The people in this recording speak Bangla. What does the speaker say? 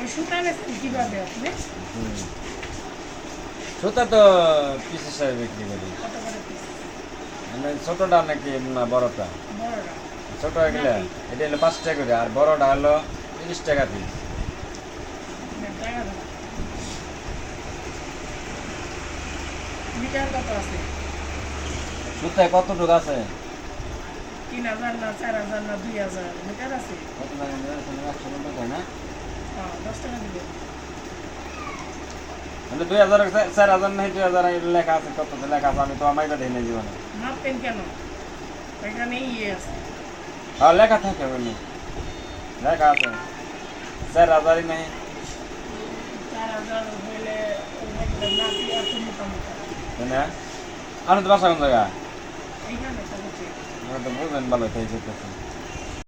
ওই সুতা আপনি সুতা তো পিস হিসাবে বিক্রি করি। মানে ছোটটা নাকি না বড়টা? ছোট গেলে এটা হলো পাঁচ টাকা করে আর বড়টা হলো তিরিশ টাকা পিস মিটার কত আছে? সুতায় কতটুকু আছে? তিন হাজার না চার হাজার না দুই হাজার? মিটার আছে? কত টাকা নিয়ে আসেন? একশো টাকা না? হ্যাঁ মানে দুই হাজার চার হাজার নাই দুই হাজার লেখা আছে কত লেখা আছে আমি তো আমার না জীবনে। মাপতেন কেন? এখানে ইয়ে আছে। আর লেখা থাকে বলি লেখা আছে। চার হাজারই নাই। চার হাজার হইলে দেখবেন না কি আর তো বাসা কোন জায়গা এইখানে ভালো তাই